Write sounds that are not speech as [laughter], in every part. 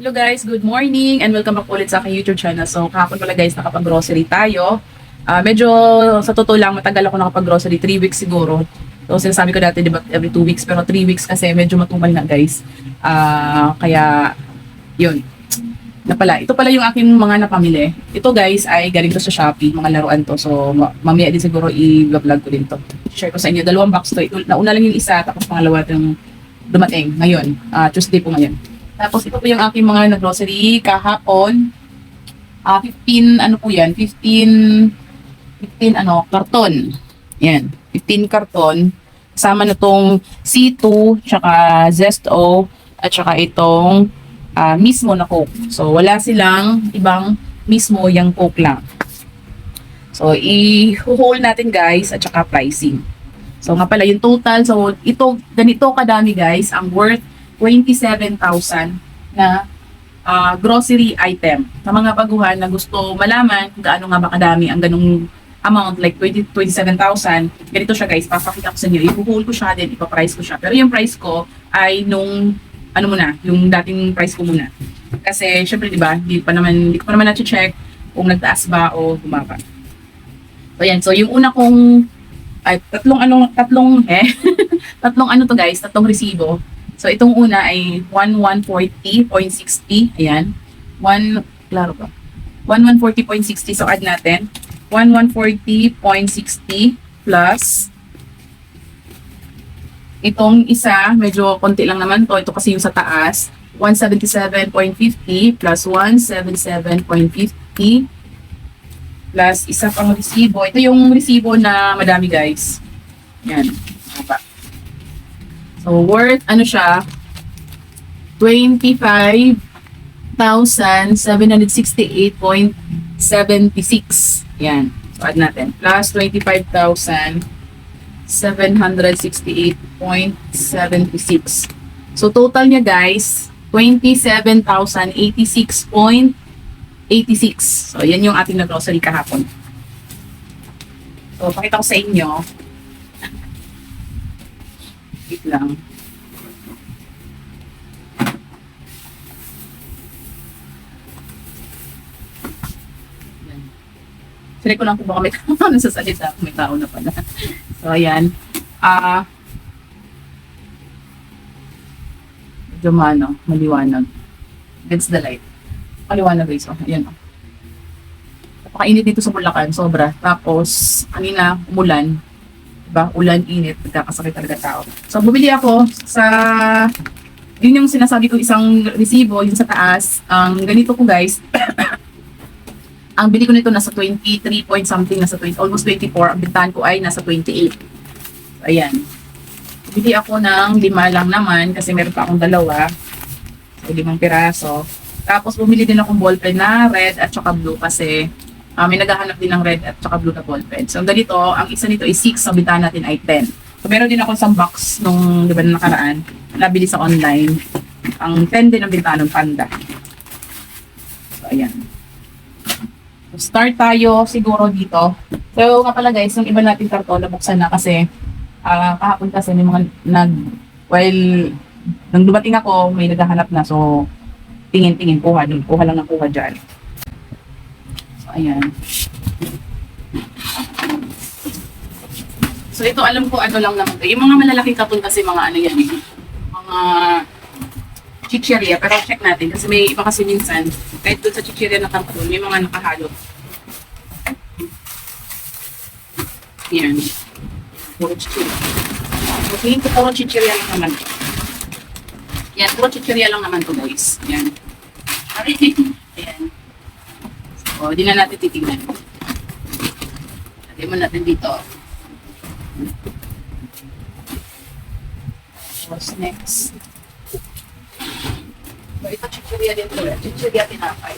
Hello guys, good morning and welcome back ulit sa aking YouTube channel. So kahapon pala guys, nakapag-grocery tayo. Ah, medyo sa totoo lang, matagal ako nakapag-grocery, 3 weeks siguro. So sinasabi ko dati, di ba, every 2 weeks, pero 3 weeks kasi medyo matumal na guys. Ah, kaya, yun. Na pala, ito pala yung aking mga napamili. Ito guys ay galing to sa Shopee, mga laruan to. So ma- mamaya din siguro i-vlog ko din to. Share ko sa inyo, dalawang box to. Nauna lang yung isa, tapos pangalawa yung dumating ngayon. Ah, Tuesday po ngayon. Tapos ito po yung aking mga nag-grocery kahapon. Ah, 15, ano po yan? 15, 15 ano, karton. Yan, 15 karton. Kasama na tong C2, tsaka Zesto, at tsaka itong ah, mismo na Coke. So, wala silang ibang mismo yung Coke lang. So, i-haul natin guys, at tsaka pricing. So, nga pala, yung total, so, ito, ganito kadami guys, ang worth 27,000 na ah, grocery item. Sa mga baguhan na gusto malaman kung gaano nga ba kadami ang ganung amount, like 20, 27,000, ganito siya guys, papakita ko sa inyo. I-haul ko siya din, ipaprice ko siya. Pero yung price ko ay nung, ano muna, yung dating price ko muna. Kasi, syempre, di ba, hindi pa naman, hindi ko pa naman na-check kung nagtaas ba o bumaba. So, yan. So, yung una kong, ay, tatlong ano, tatlong, eh, [laughs] tatlong ano to guys, tatlong resibo. So, itong una ay 1140.60. Ayan. 1, klaro ba? 1140.60. So, add natin. 1140.60 plus itong isa, medyo konti lang naman to. Ito kasi yung sa taas. 177.50 plus 177.50 plus isa pang resibo. Ito yung resibo na madami guys. Yan. Ano? So, worth, ano siya, 25,768.76. Yan. So, add natin. Plus 25,768.76. So, total niya guys, 27,086.86. So, yan yung ating na-grocery kahapon. So, pakita ko sa inyo. Wait lang. Yan. Sili ko lang kung baka may [laughs] tao na sa salita. Kung may tao na pala. So, ayan. Ah, medyo mano, maliwanag. Against the light. Maliwanag guys. Oh. Ayan. Oh. Napakainit dito sa Bulacan. Sobra. Tapos, kanina, umulan. Diba? Ulan, init. Nagkakasakit talaga tao. So, bumili ako sa... Yun yung sinasabi ko isang resibo, yung sa taas. Ang ganito ko guys, [coughs] ang bili ko nito nasa 23 point something, nasa 20, almost 24. Ang bintahan ko ay nasa 28. So, ayan. Bili ako ng lima lang naman kasi meron pa akong dalawa. So, limang piraso. Tapos, bumili din akong ballpen na red at saka blue kasi ah, may naghahanap din ng red at saka blue na ballpen. So, ang ganito, ang isa nito is 6, ang bintahan natin ay 10. So, meron din ako isang box nung, di ba, na nakaraan, nabili sa online. Ang 10 din ang bintahan ng panda. So, ayan. So, start tayo siguro dito. So, nga pala guys, yung iba natin karton, nabuksan na kasi ah kahapon kasi may mga nag, while nang dumating ako, may naghahanap na. So, tingin-tingin, kuha dun. Kuha lang ng kuha dyan. Ayan. So, ito alam ko ano lang naman. Yung mga malalaking karton kasi mga ano yan eh. Mga chicheria. Pero check natin kasi may iba kasi minsan, kahit doon sa chicheria na karton, may mga nakahalo. Yan. Puro chicheria. Tingin ko puro chicheria lang naman. Yan, puro chicheria lang naman to guys. Yan. Okay. [laughs] Ayan. So, di na natin titignan. Lagay mo natin dito. Tapos next. So, ito chicheria din to. Chicheria tinapay.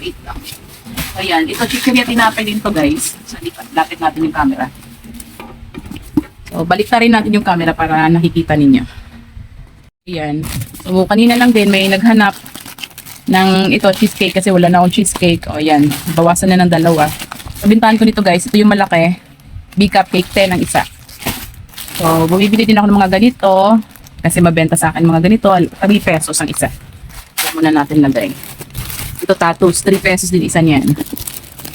Wait lang. So, yan. Ito chicheria tinapay din to guys. Lipat. Lapit natin yung camera. So, balik na rin natin yung camera para nakikita ninyo. Ayan. So, kanina lang din may naghanap ng ito, cheesecake kasi wala na akong cheesecake. O, yan. Bawasan na ng dalawa. So, ko nito guys. Ito yung malaki. B-cup cake 10 ang isa. So, bumibili din ako ng mga ganito. Kasi mabenta sa akin mga ganito, 3 pesos ang isa. Ito muna natin lagay. Ito tattoos, 3 pesos din isa niyan.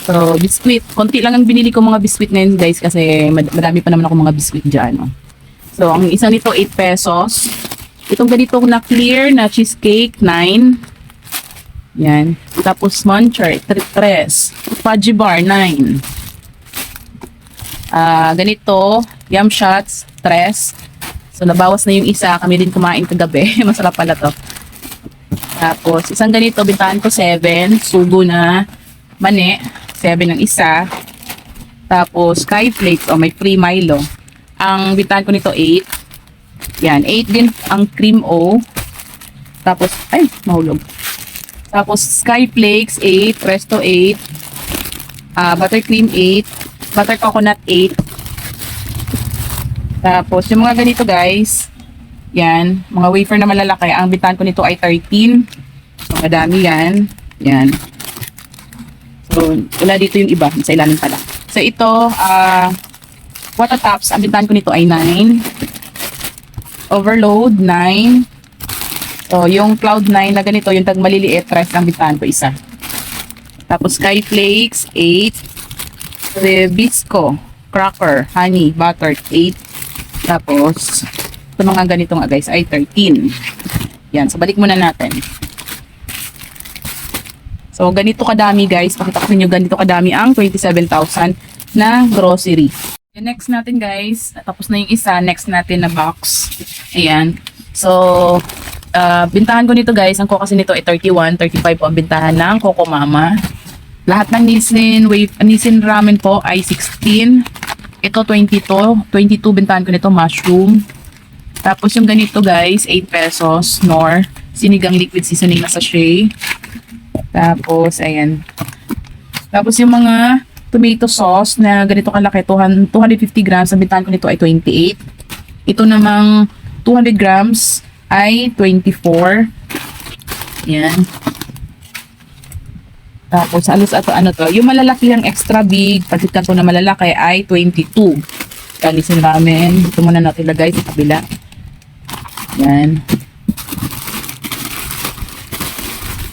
So, biscuit. Konti lang ang binili ko mga biscuit ngayon guys kasi mad- madami pa naman ako mga biscuit dyan. No? So, ang isa nito 8 pesos. Itong ganito na clear na cheesecake, 9. Yan. Tapos muncher, 3. Fudgy bar, 9. Ah, ganito, yum shots, 3. So, nabawas na yung isa. Kami din kumain kagabi. [laughs] Masarap pala to. Tapos, isang ganito, bintahan ko 7. Sugo na mani. 7 ang isa. Tapos, Sky Flakes, o may free Milo. Ang bintahan ko nito 8. Yan, 8 din ang cream O. Tapos, ay, mahulog. Tapos, Sky Flakes 8, Presto 8, ah buttercream 8, butter coconut 8. Tapos, yung mga ganito guys, yan, mga wafer na malalaki, ang bintahan ko nito ay 13. So, madami yan. Yan. So, wala dito yung iba, sa ilalim pala. So, ito, ah, water tops, ang bintahan ko nito ay 9. Overload, 9. So, yung cloud 9 na ganito, yung tag maliliit, rest ang bintahan ko isa. Tapos, Skyflakes, 8. Rebisco, cracker, honey, butter, 8. Tapos, ito mga ganito nga guys, ay 13. Yan, so balik muna natin. So, ganito kadami guys. Pakita ko sa inyo ganito kadami ang 27,000 na grocery. Yung next natin guys, tapos na yung isa, next natin na box. Ayan. So, ah, bintahan ko nito guys, ang ko kasi nito ay 31, 35 po ang bintahan ng Coco Mama. Lahat ng Nissin, wave, Nissin ramen po ay 16. Ito 22, 22 bintahan ko nito mushroom. Tapos yung ganito guys, 8 pesos, nor sinigang liquid seasoning na sachet. Tapos, ayan. Tapos yung mga tomato sauce na ganito kalaki, 200 250 grams, ang bintahan ko nito ay 28. Ito namang 200 grams ay 24. Yan. Tapos, alos ato ano to, yung malalaki lang extra big, pagkitan ko na malalaki ay 22. Kalisin ramen. Ito muna natin lagay sa kabila. Yan.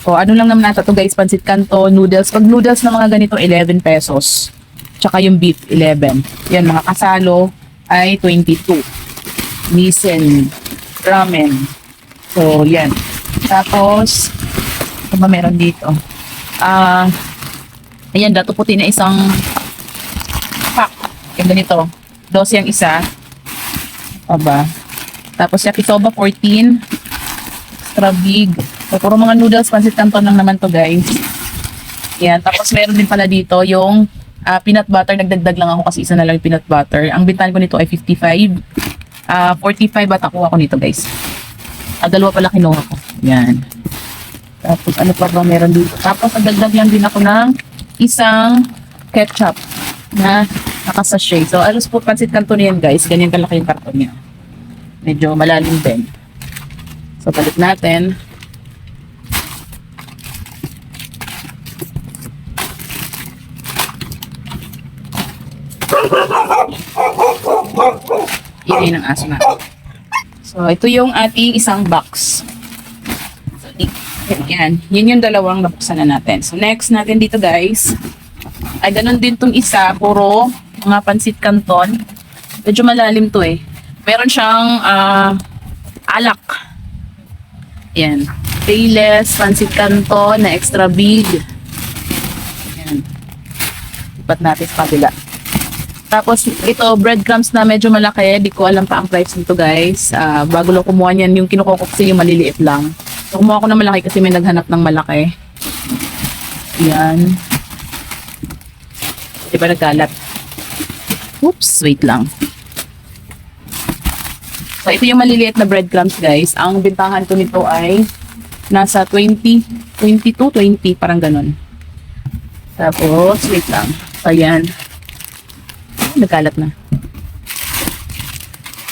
So, ano lang naman nasa to guys, pansit kanto, noodles. Pag noodles na mga ganito, 11 pesos. Tsaka yung beef, 11. Yan, mga kasalo ay 22. Nissin, ramen. So, yan. Tapos, ano ba meron dito? Ah, ayan, dato puti na isang pack. Yung ganito. 12 ang isa. Aba. Tapos, yakisoba 14. Extra big. So, puro mga noodles, pansit canton lang naman to guys. Yan. Tapos, meron din pala dito yung ah, peanut butter. Nagdagdag lang ako kasi isa na lang yung peanut butter. Ang bintahan ko nito ay 55. Ah, 45 at ako ako nito guys. Ah, dalawa pala kinuha ko. Yan. Tapos ano pa ba meron dito? Tapos nagdagdag lang din ako ng isang ketchup na nakasashay. So alos po pansit kanto niyan guys. Ganyan kalaki yung karton niya. Medyo malalim din. So balik natin. Iray ng aso natin. So ito yung ating isang box. So, yan. Yun yung dalawang nabuksan na natin. So, next natin dito, guys. Ay, ganun din tong isa. Puro mga pansit canton. Medyo malalim to eh. Meron siyang ah, alak. Yan. Payless, pansit canton na extra big. Yan. Ipat natin sa kabila. Tapos, ito, breadcrumbs na medyo malaki. Di ko alam pa ang price nito, guys. Ah, bago lang kumuha niyan, yung kasi yung maliliit lang. So, kumuha ko ng malaki kasi may naghanap ng malaki. Yan. Di ba nagkalat? Oops, wait lang. So, ito yung maliliit na breadcrumbs, guys. Ang bintahan ko nito ay nasa 20, 22, 20, parang ganun. Tapos, wait lang. So. Nagkalat na.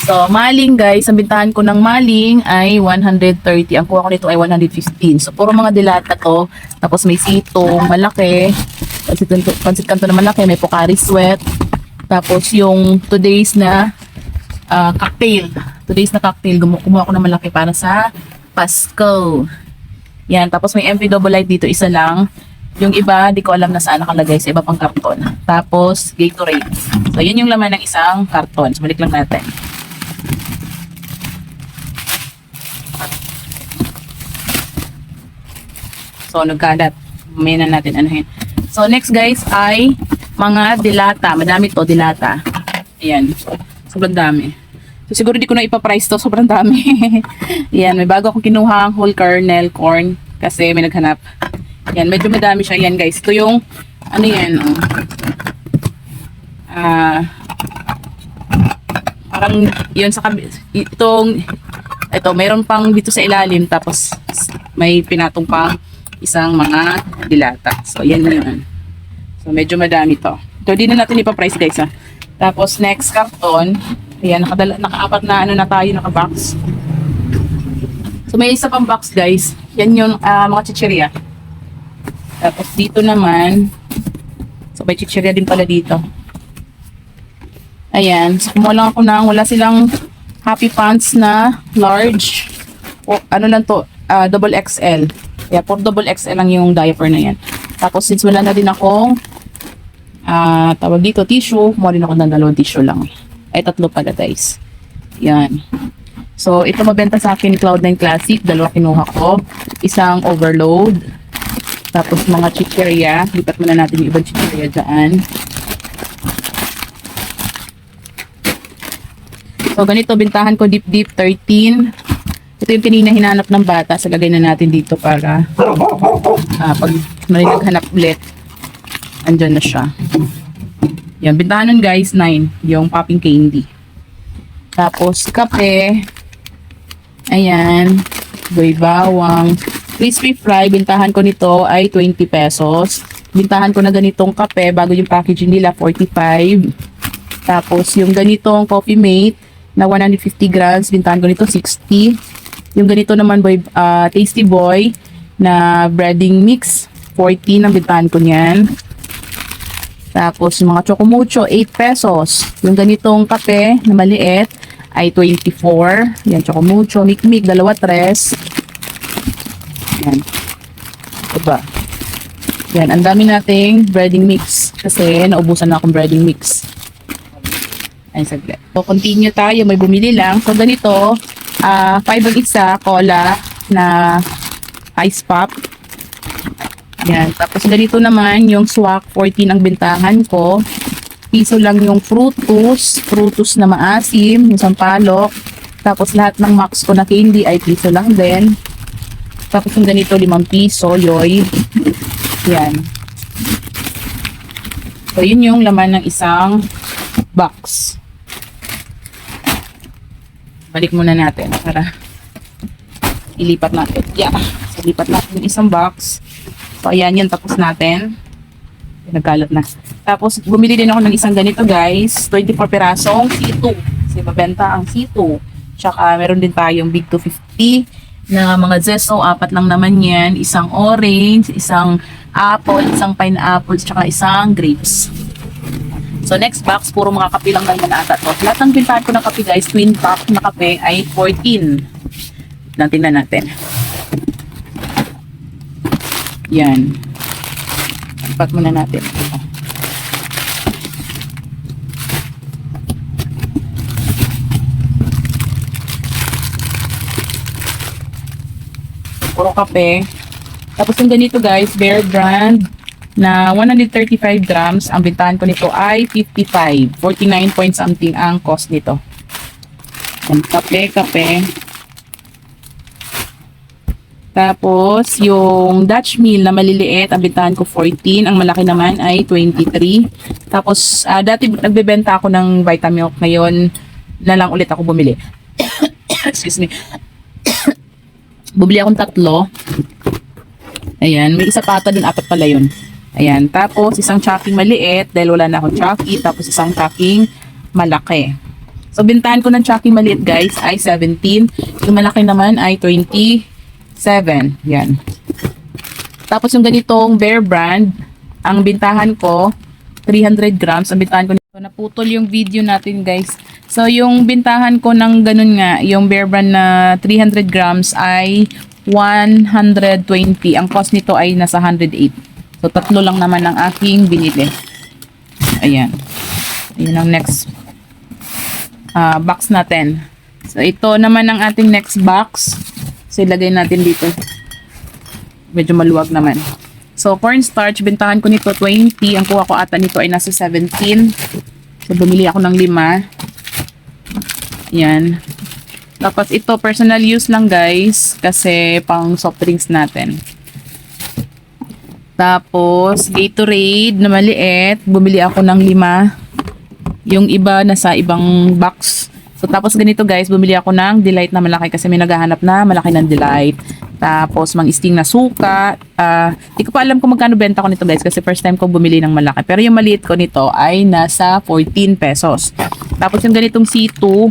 So, maling guys, ang bintahan ko ng maling ay 130. Ang kuha ko nito ay 115. So, puro mga dilata to. Tapos may sitong malaki. Pansit pansit kanto na malaki. May Pocari sweat. Tapos yung today's na ah, cocktail. Today's na cocktail. Kumuha ko na malaki para sa Pasko. Yan. Tapos may MV double light dito. Isa lang. Yung iba, di ko alam na saan nakalagay sa iba pang karton. Tapos, Gatorade. So, yan yung laman ng isang karton. So, balik lang natin. So, nagkalat. May na natin anuhin. So, next guys ay mga dilata. Madami to, dilata. Ayan. Sobrang dami. So, siguro di ko na ipaprice to. Sobrang dami. [laughs] Ayan. May bago akong kinuha whole kernel corn kasi may naghanap. Ayan. Medyo madami siya. Ayan guys. Ito yung ano yan. oh. Ah, parang yun sa kabi- itong ito mayroon pang dito sa ilalim tapos may pinatong pang isang mga dilata. So, yan yun. So, medyo madami to. Ito, di na natin ipa-price guys ha. Tapos, next carton. Ayan, nakadala, naka-apat na ano na tayo, naka-box. So, may isa pang box guys. Yan yung ah, mga chichirya. Tapos, dito naman, so may chichirya din pala dito. Ayan. So, kumuha lang ako ng, wala silang happy pants na large. O, ano lang to, ah, double XL. Yeah, for double XL lang yung diaper na yan. Tapos, since wala na din akong, ah, tawag dito, tissue, kumuha din ako ng dalawang tissue lang. Ay, tatlo pala, guys. Yan. So, ito mabenta sa akin ni Cloud9 Classic. Dalawa kinuha ko. Isang overload. Tapos, mga chicheria. Lipat muna natin yung ibang chicheria dyan. So, ganito, bintahan ko deep deep 13. Ito yung kanina hinanap ng bata. So, lagay na natin dito para ah, pag may naghanap ulit, andyan na siya. Yan, bintahan nun guys, 9. Yung popping candy. Tapos, kape. Ayan. Boy bawang. Crispy fry, bintahan ko nito ay 20 pesos. Bintahan ko na ganitong kape bago yung packaging nila, 45. Tapos, yung ganitong coffee mate na 150 grams, bintahan ko nito 60. Yung ganito naman, boy, ah, tasty boy na breading mix, 40 ang bintahan ko niyan. Tapos, yung mga chocomucho, 8 pesos. Yung ganitong kape na maliit ay 24. Yan, chocomucho, mikmik, dalawa, tres. Yan. Diba? Yan, ang dami nating breading mix. Kasi naubusan na akong breading mix. Ay, saglit. So, continue tayo. May bumili lang. So, ganito, 5 ang isa, cola na ice pop. Yan. Tapos, ganito naman, yung swak, 14 ang bintahan ko. Piso lang yung frutus. Frutus na maasim, yung sampalok. Tapos, lahat ng max ko na candy ay piso lang din. Tapos, yung ganito, 5 piso, yoy. Yan. So, yun yung laman ng isang box. Balik muna natin para ilipat natin. Yeah. So, lipat natin yung isang box. So, ayan yun. Tapos natin. Nagkalat na. Tapos, bumili din ako ng isang ganito, guys. 24 perasong C2. Kasi mabenta ang C2. Tsaka, meron din tayong Big 250 na mga zeso. Apat lang naman yan. Isang orange, isang apple, isang pineapple, tsaka isang grapes. So, next box, puro mga kape lang naman ata to. Lahat ng bintahan ko ng kape, guys, twin pack na kape ay 14. Lang tingnan natin. Yan. Ipat muna natin. Puro kape. Tapos yung ganito guys, Bear Brand na 135 grams. Ang bintahan ko nito ay 55. 49 point something ang cost nito. Yan, kape, kape. Tapos, yung Dutch meal na maliliit, ang bintahan ko 14. Ang malaki naman ay 23. Tapos, ah, dati nagbebenta ako ng Vitamilk. Ngayon, na lang ulit ako bumili. [coughs] Excuse me. Bumili akong tatlo. Ayan, may isa pa ata dun, apat pala yun. Ayan, tapos isang chocking maliit dahil wala na akong chocky. Tapos isang chocking malaki. So, bintahan ko ng chocking maliit guys ay 17. Yung malaki naman ay 27. Yan. Tapos yung ganitong Bear Brand, ang bintahan ko 300 grams. Ang bintahan ko So, naputol yung video natin guys. So yung bintahan ko ng ganun nga, yung Bear Brand na 300 grams ay 120. Ang cost nito ay nasa 108. So tatlo lang naman ang aking binili. Ayan. Ayan ang next ah, box natin. So ito naman ang ating next box. So ilagay natin dito. Medyo maluwag naman. So, cornstarch, bintahan ko nito 20. Ang kuha ko ata nito ay nasa 17. So, bumili ako ng lima. Yan. Tapos, ito, personal use lang, guys. Kasi, pang soft drinks natin. Tapos, Gatorade na maliit. Bumili ako ng lima. Yung iba, nasa ibang box. So, tapos ganito, guys. Bumili ako ng Delight na malaki kasi may naghahanap na malaki ng Delight. Tapos, mang isting na suka. Ah, di ko pa alam kung magkano benta ko nito guys kasi first time ko bumili ng malaki. Pero yung maliit ko nito ay nasa 14 pesos. Tapos yung ganitong C2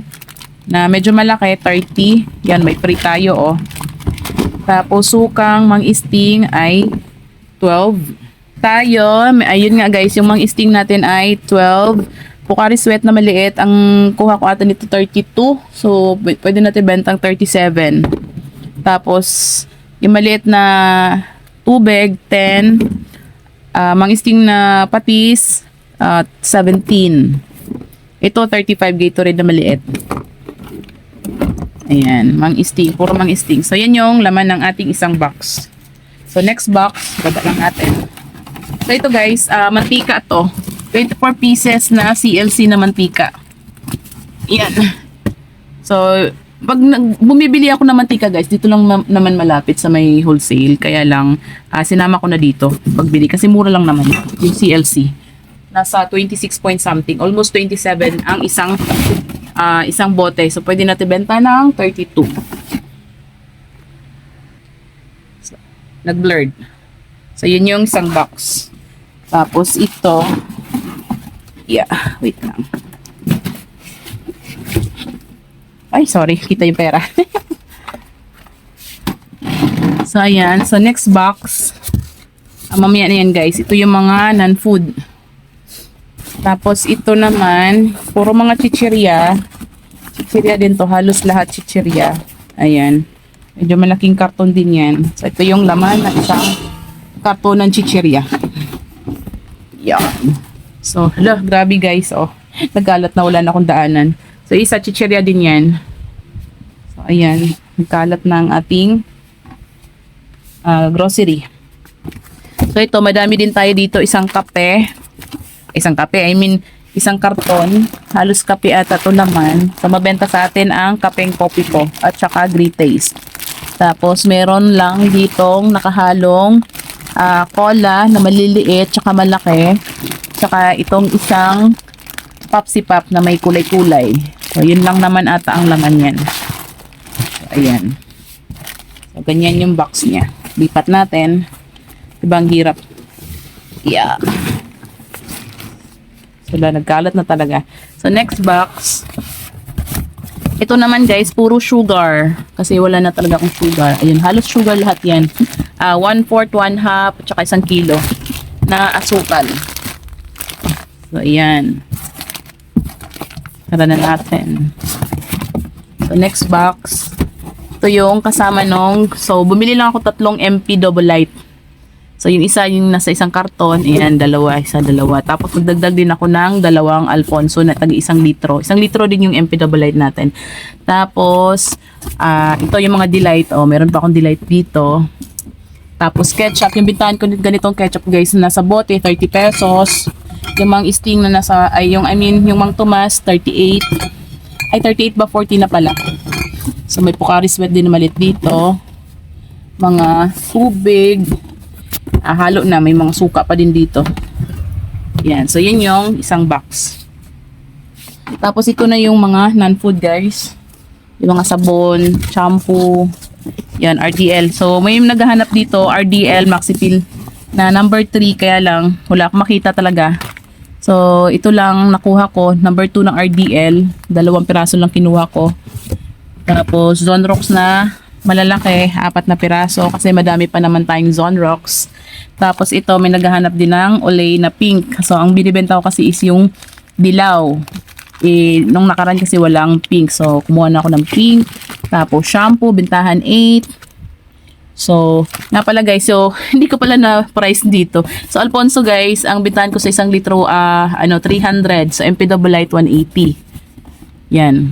na medyo malaki, 30. Yan, may free tayo oh. Tapos sukang mang isting ay 12. Tayo, ayun nga guys, yung mang isting natin ay 12. Pocari Sweat na maliit, ang kuha ko ata nito 32. So, pwede natin bentang 37. Tapos, yung maliit na tubig, 10. Ah, mangisting na patis, ah, 17. Ito, 35 Gatorade na maliit. Ayan, mangisting. Puro mangisting. So, yan yung laman ng ating isang box. So, next box, baba lang natin. So, ito guys, ah, mantika to. 24 pieces na CLC na mantika. Yan. So, pag nag- bumibili ako ng mantika guys, dito lang ma- naman malapit sa may wholesale. Kaya lang, ah, sinama ko na dito pagbili. Kasi mura lang naman yung CLC. Nasa 26 point something. Almost 27 ang isang ah, isang bote. So, pwede natin benta ng 32. So, nag-blurred. So, yun yung isang box. Tapos, ito. Yeah, wait lang. Ay, sorry. Kita yung pera. [laughs] so, ayan. So, next box. Ah, mamaya na yan, guys. Ito yung mga non-food. Tapos, ito naman, puro mga chichirya. Chichirya din to. Halos lahat chichirya. Ayan. Medyo malaking karton din yan. So, ito yung laman ng isang karton ng chichirya. Yan. So, hala, grabe guys, oh. Nagkalat na wala na akong daanan. So, isa chichirya din yan. So, ayan. Nagkalat na ating ah, grocery. So, ito, madami din tayo dito. Isang kape. Isang kape, I mean, isang karton. Halos kape ata to naman. So, mabenta sa atin ang kapeng kopi po at saka great taste. Tapos, meron lang ditong nakahalong ah, cola na maliliit tsaka malaki. Tsaka itong isang Popsi Pop na may kulay-kulay. So, yun lang naman ata ang laman yan. So, ayan. So, ganyan yung box niya. Lipat natin. Diba hirap? Yeah. So, nagkalat na talaga. So, next box. Ito naman guys, puro sugar. Kasi wala na talaga akong sugar. Ayun, halos sugar lahat yan. Ah, one fourth, one half, at saka isang kilo na asukal. So, ayan. Tara na natin. So, next box. Ito yung kasama nung, so, bumili lang ako tatlong MP Double Light. So, yung isa yung nasa isang karton, ayan, dalawa, isa, dalawa. Tapos, magdagdag din ako ng dalawang Alfonso na tagi isang litro. Isang litro din yung MP Double Light natin. Tapos, ah ito yung mga delight. Oh, meron pa akong delight dito. Tapos, ketchup. Yung bintahan ko ganitong ketchup, guys, nasa bote, 30 pesos. Yung mang sting na nasa, ay, yung, I mean, yung mang Tomas, 38. Ay, 38 ba? 40 na pala. So, may Pocari Sweat din malit dito. Mga tubig. Ah, halo na. May mga suka pa din dito. Yan. So, yun yung isang box. Tapos, ito na yung mga non-food, guys. Yung mga sabon, shampoo. Yan, RDL. So, may naghahanap dito, RDL Maxipil na number 3. Kaya lang, wala akong makita talaga. So, ito lang nakuha ko. Number 2 ng RDL. Dalawang piraso lang kinuha ko. Tapos, Zonrox na malalaki, apat na piraso kasi madami pa naman tayong Zonrox. Tapos ito, may naghahanap din ng Olay na pink. So, ang binibenta ko kasi is yung dilaw. Eh, nung nakaraan kasi walang pink. So, kumuha na ako ng pink. Tapos, shampoo, bintahan 8. So, nga pala guys, so, [laughs] hindi ko pala na price dito. So, Alfonso guys, ang bintahan ko sa isang litro, ah, ano, 300. So, MPW Light 180. Yan.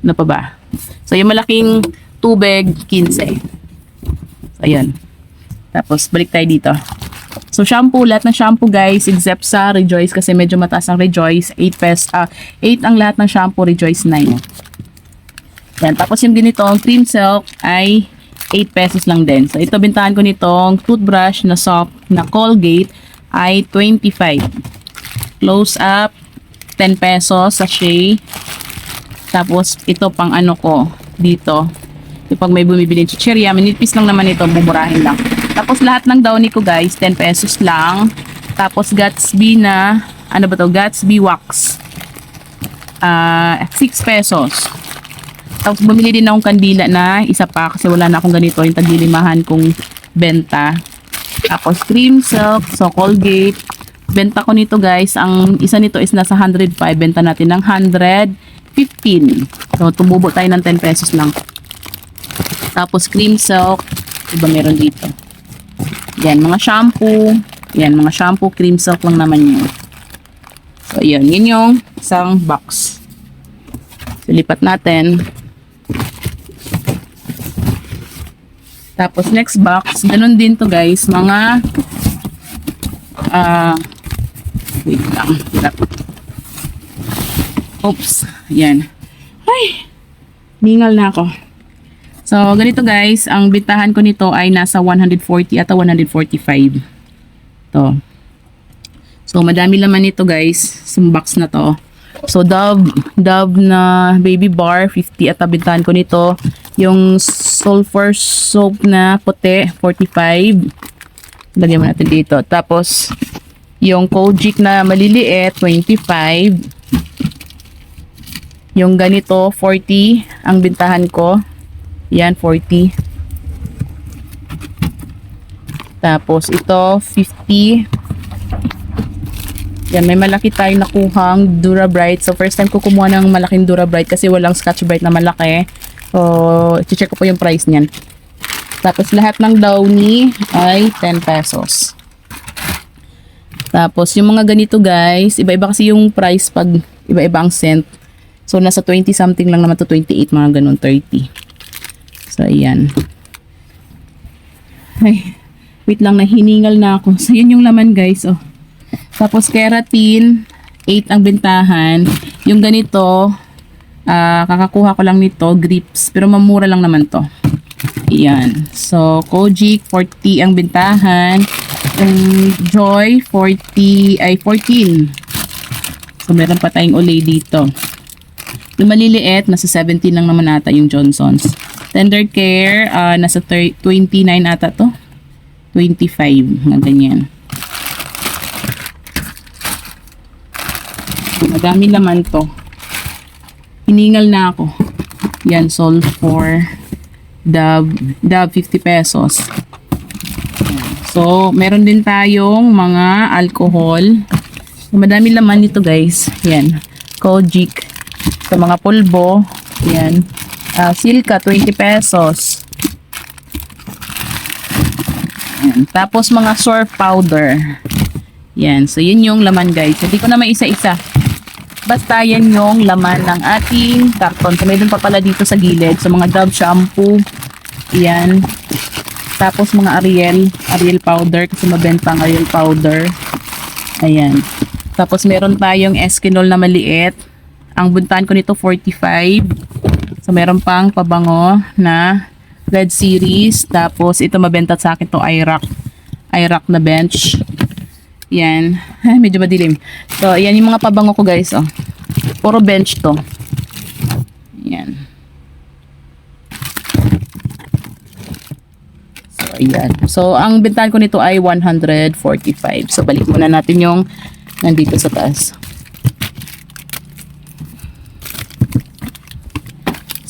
Ano pa ba? So, yung malaking tubig, 15. So, ayan. Tapos, balik tayo dito. So, shampoo, lahat ng shampoo guys, except sa Rejoice kasi medyo mataas ang Rejoice. 8 pes, ah, 8 ang lahat ng shampoo, Rejoice 9. Yan. Tapos yung ganitong cream silk ay 8 pesos lang din. So, ito bintahan ko nitong toothbrush na soft na Colgate ay 25. Close up, 10 pesos sachet. Tapos, ito pang ano ko dito. Yung pag may bumibili ng chichirya, minipis lang naman ito, buburahin lang. Tapos, lahat ng downy ko guys, 10 pesos lang. Tapos, Gatsby na, ano ba to? Gatsby wax. Ah, 6 pesos. Tapos bumili din akong kandila na isa pa kasi wala na akong ganito yung tagilimahan kong benta. Tapos cream silk, so Colgate. Benta ko nito guys, ang isa nito is nasa 105. Benta natin ng 115. So tumubo tayo ng 10 pesos lang. Tapos cream silk, iba meron dito. Yan, mga shampoo. Yan, mga shampoo, cream silk lang naman yun. So, yun. Yun yung isang box. So, lipat natin. Tapos next box, ganun din to guys, mga ah wait lang. Oops, yan. Ay, ningal na ako. So, ganito guys, ang bitahan ko nito ay nasa 140 at 145. To. So, madami laman nito guys, sa box na to. So, Dove, Dove na baby bar, 50 at abintahan ko nito. Yung sulfur soap na puti, 45. Lagyan mo natin dito. Tapos, yung Kojic na maliliit, 25. Yung ganito, 40 ang bintahan ko. Yan, 40. Tapos, ito, 50. Yan, may malaki tayong nakuhang Durabright. So, first time ko kumuha ng malaking Durabright kasi walang Scotch Brite na malaki. So, i-check ko po yung price niyan. Tapos, lahat ng Downy ay 10 pesos. Tapos, yung mga ganito guys, iba-iba kasi yung price pag iba-iba ang scent. So, nasa 20 something lang naman to 28, mga ganun, 30. So, ayan. Ay, wait lang, nahiningal na ako. So, yun yung laman guys, oh. Tapos keratin, 8 ang bentahan. Yung ganito, ah kakakuha ko lang nito, grips. Pero mamura lang naman to. Iyan. So, Kojic, 40 ang bentahan. Yung Joy, 40, ay 14. So, meron pa tayong Olay dito. Yung maliliit, nasa 17 lang naman ata yung Johnson's. Tender Care, ah, nasa 30 29 ata to. 25, mga ganyan. Madami naman to. Hiningal na ako. Yan, Sol for Dab, Dab 50 pesos. So, meron din tayong mga alcohol. So, madami laman nito guys. Yan. Kojic. Sa mga pulbo. Yan. Ah, Silka, 20 pesos. Yan. Tapos mga surf powder. Yan. So, yun yung laman guys. Hindi ko na may isa-isa. Basta yan yung laman ng ating karton. So, meron pa pala dito sa gilid. So, mga Dove shampoo. Yan. Tapos, mga Ariel. Ariel powder. Kasi mabenta ang Ariel powder. Ayan. Tapos, meron tayong Eskinol na maliit. Ang buntahan ko nito, 45. So, meron pang pabango na Red Series. Tapos, ito mabenta sa akin to IRAC. IRAC na bench. Yan. [laughs] Medyo madilim. So, yan yung mga pabango ko guys. Oh. Puro bench to. Yan. So, ayan. So, ang bentahan ko nito ay 145. So, balik muna natin yung nandito sa taas.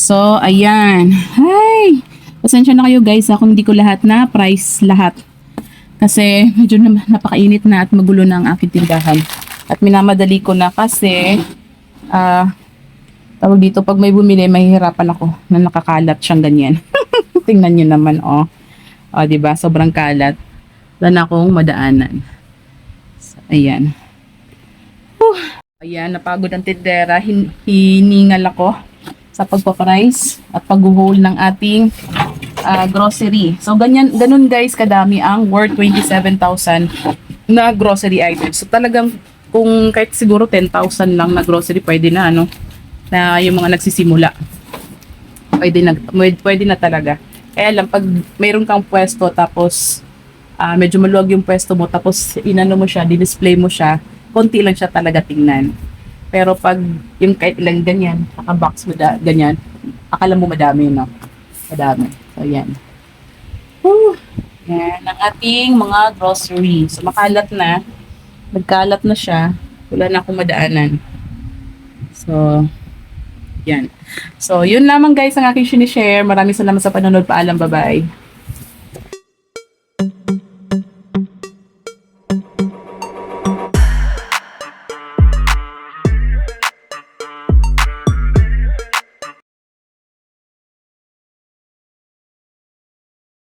So, ayan. Ay! Pasensya na kayo guys ha, kung hindi ko lahat na price lahat. Kasi medyo na, napakainit na at magulo na ang aking tindahan. At minamadali ko na kasi ah tawag dito pag may bumili mahihirapan ako na nakakalat siyang ganyan. [laughs] Tingnan niyo naman oh. Oh, 'di ba? Sobrang kalat. Wala na akong madaanan. So, ayan. Whew. Ayan, napagod ang tindera. Hin- hiningal ako sa pagpaprice at pag-haul ng ating ah, grocery. So, ganyan, ganun guys, kadami ang worth 27,000 na grocery items. So, talagang kung kahit siguro 10,000 lang na grocery, pwede na, ano, na yung mga nagsisimula. Pwede na, pwede, na talaga. Kaya lang, pag mayroon kang pwesto, tapos ah, medyo maluwag yung pwesto mo, tapos inano mo siya, di-display mo siya, konti lang siya talaga tingnan. Pero pag yung kahit ilang ganyan, naka-box mo da, ganyan, akala mo madami, no? Madami. So, yan. Whew. Yan ang ating mga grocery. So, makalat na. Nagkalat na siya. Wala na akong madaanan. So, yan. So, yun lamang guys ang aking sinishare. Maraming salamat sa panonood. Paalam, bye-bye.